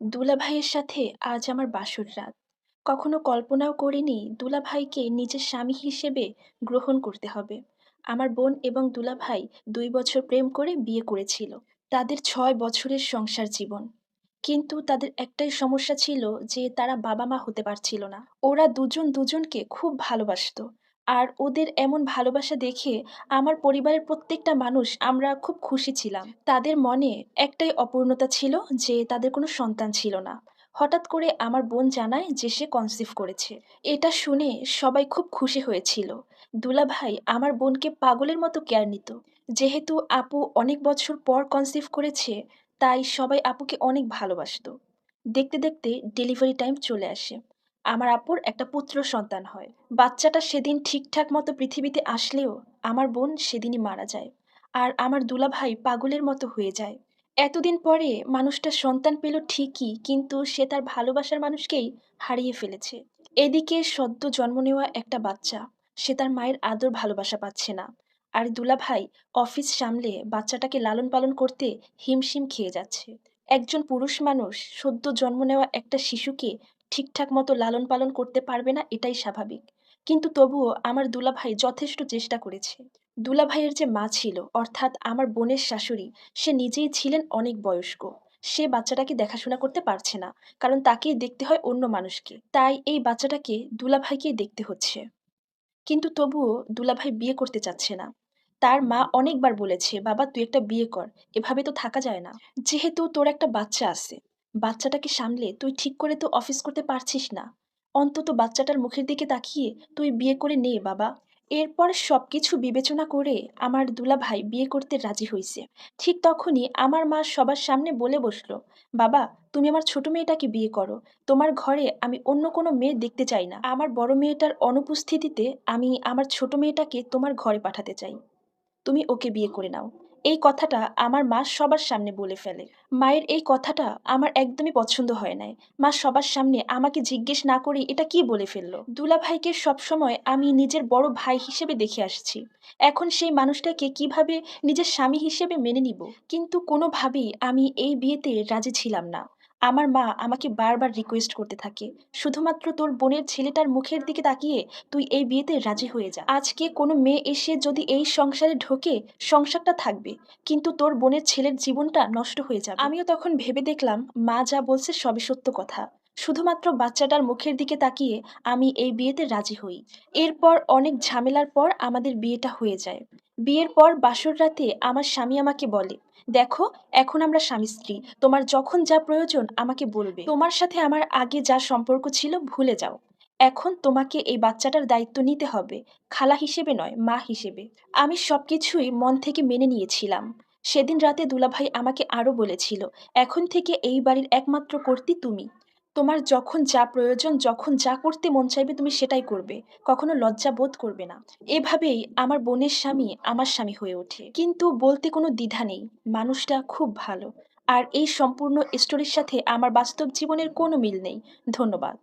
দুলাভাইয়ের সাথে আজ আমার বাসর রাত। কখনো কল্পনাও করিনি দুলাভাইকে নিজের স্বামী হিসেবে গ্রহণ করতে হবে। আমার বোন এবং দুলাভাই দুই বছর প্রেম করে বিয়ে করেছিল। তাদের ছয় বছরের সংসার জীবন। কিন্তু তাদের একটাই সমস্যা ছিল যে তারা বাবা-মা হতে পারছিল না। ওরা দুজন দুজনকে খুব ভালোবাসতো। আর ওদের এমন ভালোবাসা দেখে আমার পরিবারের প্রত্যেকটা মানুষ আমরা খুব খুশি ছিলাম। তাদের মনে একটাই অপূর্ণতা ছিল যে তাদের কোনো সন্তান ছিল না। হঠাৎ করে আমার বোন জানায় যে সে কনসিভ করেছে। এটা শুনে সবাই খুব খুশি হয়েছিল। দুলাভাই আমার বোনকে পাগলের মতো কেয়ার নিত। যেহেতু আপু অনেক বছর পর কনসিভ করেছে তাই সবাই আপুকে অনেক ভালোবাসত দেখতে, দেখতে ডেলিভারি টাইম চলে আসে। আমার আপুর একটা পুত্র সন্তান হয়। বাচ্চাটা সেদিন ঠিকঠাক মতো পৃথিবীতে আসলেও আমার বোন সেদিনই মারা যায়। আর আমার দুলাভাই পাগলের মতো হয়ে যায়। এতদিন পরে মানুষটা সন্তান পেল ঠিকই কিন্তু সে তার ভালোবাসার মানুষকেই হারিয়ে ফেলেছে। এদিকে সদ্য জন্ম নেওয়া একটা বাচ্চা, সে তার মায়ের আদর ভালোবাসা পাচ্ছে না। আর দুলাভাই অফিস সামলে বাচ্চাটাকে লালন-পালন করতে হিমশিম খেয়ে যাচ্ছে। একজন পুরুষ মানুষ সদ্য জন্ম নেওয়া একটা শিশুকে ঠিকঠাক মতো লালন-পালন করতে পারবে না এটাই স্বাভাবিক। কিন্তু তবুও আমার দুলাভাই যথেষ্ট চেষ্টা করেছে। দুলাভাইয়ের যে মা ছিল অর্থাৎ আমার বোনের শাশুড়ি, সে নিজেই ছিলেন অনেক বয়স্ক। সে বাচ্চাটাকে দেখাশোনা করতে পারছে না। কারণ তাকেই দেখতে হয় অন্য মানুষকে। তাই এই বাচ্চাটাকে দুলাভাইকেই দেখতে হচ্ছে। কিন্তু তবুও দুলাভাই বিয়ে করতে চাচ্ছে না। তার মা অনেকবার বলেছে, "বাবা তুই একটা বিয়ে কর। এভাবে তো থাকা যায় না। যেহেতু তোর একটা বাচ্চা আছে, বাচ্চাটাকে সামলে তুই ঠিক করে তো অফিস করতে পারছিস না। অন্তত বাচ্চাটার মুখের দিকে তাকিয়ে তুই বিয়ে করে নে বাবা।" এরপর সব কিছু বিবেচনা করে আমার দুলাভাই বিয়ে করতে রাজি হয়েছে ঠিক তখনই আমার মা সবার সামনে বলে বসল, "বাবা তুমি আমার ছোট মেয়েটাকে বিয়ে করো। তোমার ঘরে আমি অন্য কোনো মেয়ে দেখতে চাই না। আমার বড় মেয়েটার অনুপস্থিতিতে আমি আমার ছোট মেয়েটাকে তোমার ঘরে পাঠাতে চাই। তুমি ওকে বিয়ে করে নাও।" এই কথাটা আমার মা সবার সামনে বলে ফেলে। মায়ের এই কথাটা আমার একদমই পছন্দ হয় নাই। মা সবার সামনে আমাকে জিজ্ঞেস না করে এটা কি বলে ফেলল? দুলাভাইকে সবসময় আমি নিজের বড় ভাই হিসেবে দেখে আসছি। এখন সেই মানুষটাকে কীভাবে নিজের স্বামী হিসেবে মেনে নিব? কিন্তু কোনোভাবেই আমি এই বিয়েতে রাজি ছিলাম না। আমার মা আমাকে বারবার রিকোয়েস্ট করতে থাকে, "শুধুমাত্র তোর বোনের ছেলেটার মুখের দিকে তাকিয়ে তুই এই বিয়েতে রাজি হয়ে যা। আজকে কোনো মেয়ে এসে যদি এই সংসারে ঢোকে, সংসারটা থাকবে। কিন্তু তোর বোনের ছেলের জীবনটা নষ্ট হয়ে যাবে।" আমিও তখন ভেবে দেখলাম মা যা বলছে সবই সত্য কথা। শুধুমাত্র বাচ্চাটার মুখের দিকে তাকিয়ে আমি এই বিয়েতে রাজি হই। এরপর অনেক ঝামেলার পর আমাদের বিয়েটা হয়ে যায়। বিয়ের পর বাসর রাতে আমার স্বামী আমাকে বলে, "দেখো এখন আমরা স্বামী-স্ত্রী। তোমার যখন যা প্রয়োজন আমাকে বলবে। তোমার সাথে আমার আগে যা সম্পর্ক ছিল ভুলে যাও। এখন তোমাকে এই বাচ্চাটার দায়িত্ব নিতে হবে। খালা হিসেবে নয়, মা হিসেবে।" আমি সবকিছুই মন থেকে মেনে নিয়েছিলাম। সেদিন রাতে দুলাভাই আমাকে আরও বলেছিল, "এখন থেকে এই বাড়ির একমাত্র কর্ত্রী তুমি। তোমার যখন যা প্রয়োজন, যখন যা করতে মন চাইবে তুমি সেটাই করবে। কখনো লজ্জা বোধ করবে না।" এভাবেই আমার বোনের স্বামী আমার স্বামী হয়ে ওঠে। কিন্তু বলতে কোনো দ্বিধা নেই, মানুষটা খুব ভালো। আর এই সম্পূর্ণ স্টোরির সাথে আমার বাস্তব জীবনের কোনো মিল নেই। ধন্যবাদ।